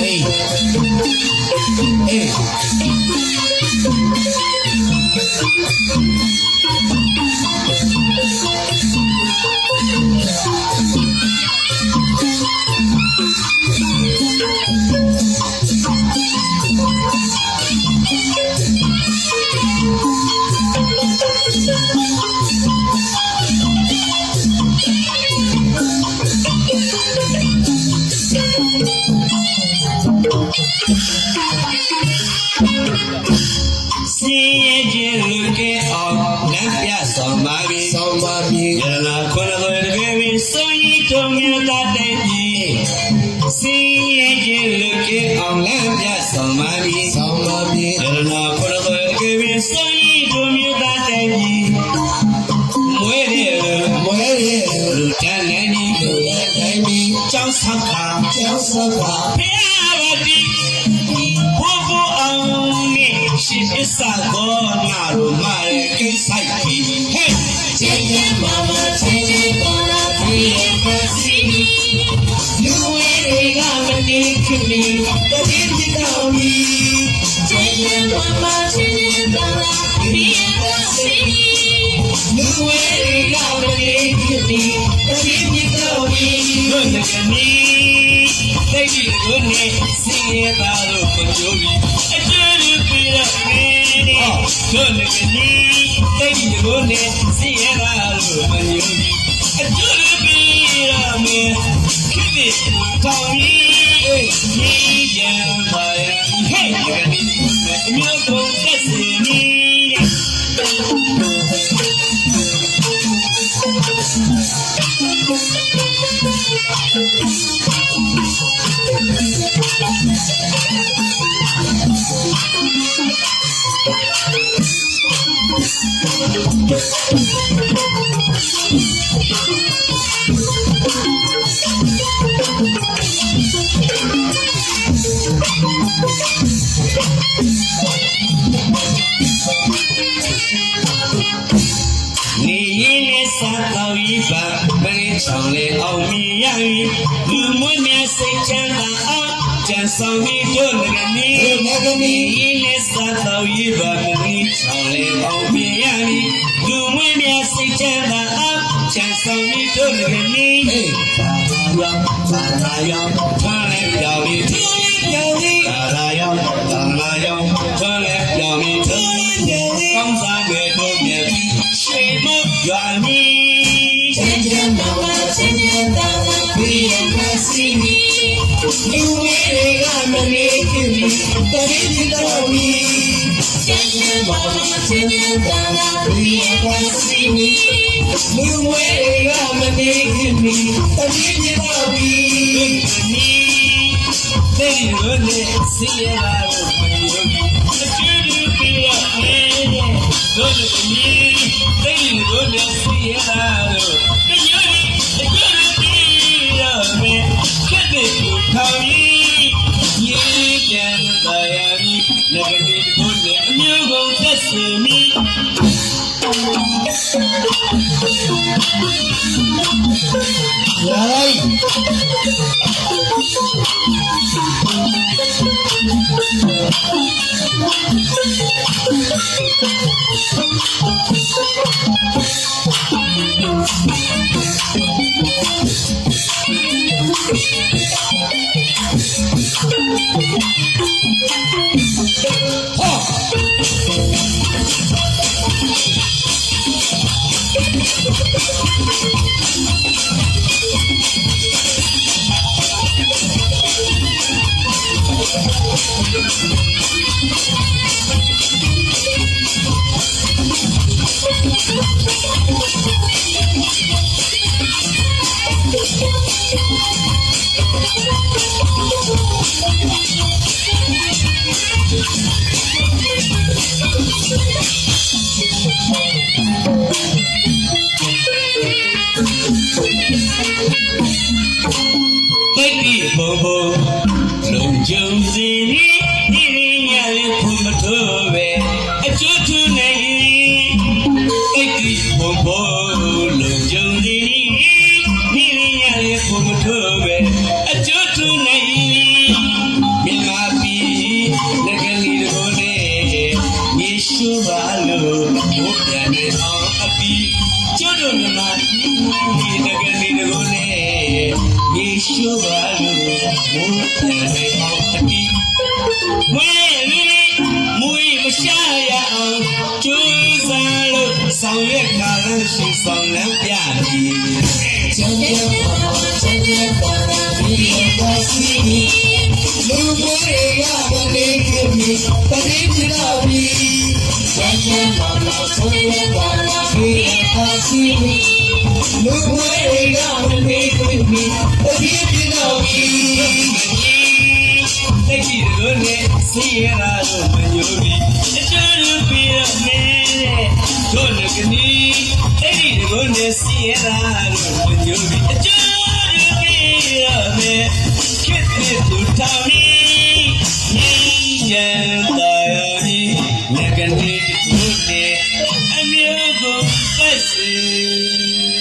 အေးအေး ပြဆောင်ပါပြီဆောင်းပါပြီယရနာခွန်တော်တကယ်ပြီးစွန်ရီတော်မြတ်တဲ့ပြည်စင်ရဲ့ခြင်းလူကဲအောင်လမ်းပြဆောင်ပါပြီဆောင်းပါပြီယရနာခွန်တော်တကယ်ပြီးစွန်ရီတော်မြတ်တဲ့ပြည်မွေးတယ်မွဲရဲ့လူတန်းနေဒီလူရဲ့တိုင်းပြီကျောင်းဆောက်တာကျောင်းဆောက်ကဖျားပါတိ စ္စာကောနာလိုမာရဲ့ကိစ္စကြီးဟဲ့ချင်းချင်းမမချင်းချင်းပေါ်လာပြီရဲ့စီလူဝဲတွေကမနေခင်မီတတိယတော်မီချင်းချင်းမမချင်းချင်းပေါ်လာပြီရဲ့စီလူဝဲတွေကမနေခင်မီတတိယတော်မီတို့ငကနေတိတ်ပြီးတို့နေစင်ရပါလို့ကိုကြိုးပြီးအကျိုးရပြီးတော့မ င်းနေတို့ငကနေတိတ်ပြီးတို့နေစင်ရပါလို့ကိုကြိုးပြီးအကျိုးရပြီးတော့မင်းခစ်ပြီးတောင်းပြီးဒီကြံပါရဲ့ဟဲ့ငကနေအမျိုးကုန်သက်စီနေ နေရင်နဲ့စားတော့ဤပါမင်းချောင်းလေအောင်မြင်ရပြီလူမွေးမြစိတ်ချမ်းသာအောင်ကြံဆောင်ပြီးတို့ငကနေဒီငကနီနေရင်နဲ့စားတော့ဤပါ ကနေအေးရောသာလာရောထွန်းလဲပြောင်းပြီးဒီယောင်ဒီသာလာရောသာလာရောထွန်းလဲပြောင်းပြီးထွန်းလဲပြောင်းပြီးကောင်းစားတွေတို့မြတ်ပြီးရွှေမရွာမီချင်းချင်းမမချင်းချင်းပေါ်လာပြီရဲ့စီလူဝဲတွေကမနေခင်မီတတိယတော်မီချင်းချင်းမမချင်းချင်းပေါ်လာပြီရဲ့စီလူဝဲ စီရလာလို့မယုံအကျူးတူပြရနေတို့လည်းနီသေရီလို့နေစီရလာလို့တညိုရီအကျူးတူပြရမယ်ခက်တဲ့သူထောင်ကြီးညီပြန်သာယာပြီးငကနေကိုလည်းအမျိုးကုန်သက်စီမီလာ ハハハハ! ဘုံဘုံလုံကြုံစီနီဒီရညာလေးဖုံမထိုး ဆောင်ရွက်ကာလရှိဆောင်လန်းပြပြီကျန်ကျန်ပါပါချင်တဲ့ပေါ်လာပြီးတော့စီလူမိုးတွေကမနေခင်မီတတိပြတော့ပြီကျန်ကျန်ပါပါချင်တဲ့ပေါ်လာပြီးတော့စီလူမိုးတွေကမနေခင်မီတတိပြတော့ပြီတကီလို့နဲ့စီရတာလို့မညိုပြီးအကျိုးလူပြီးတော့မဲတဲ့ တို့လူကနီအဲ့ဒီလို့နဲ့စီရတာလို့မညိုပြီးအကျိုးလူပြီးတော့မဲခစ်တဲ့သူတောင်းနေနေရတော်ရီငကနေတို့နဲ့အမျိုးကိုပတ်စီ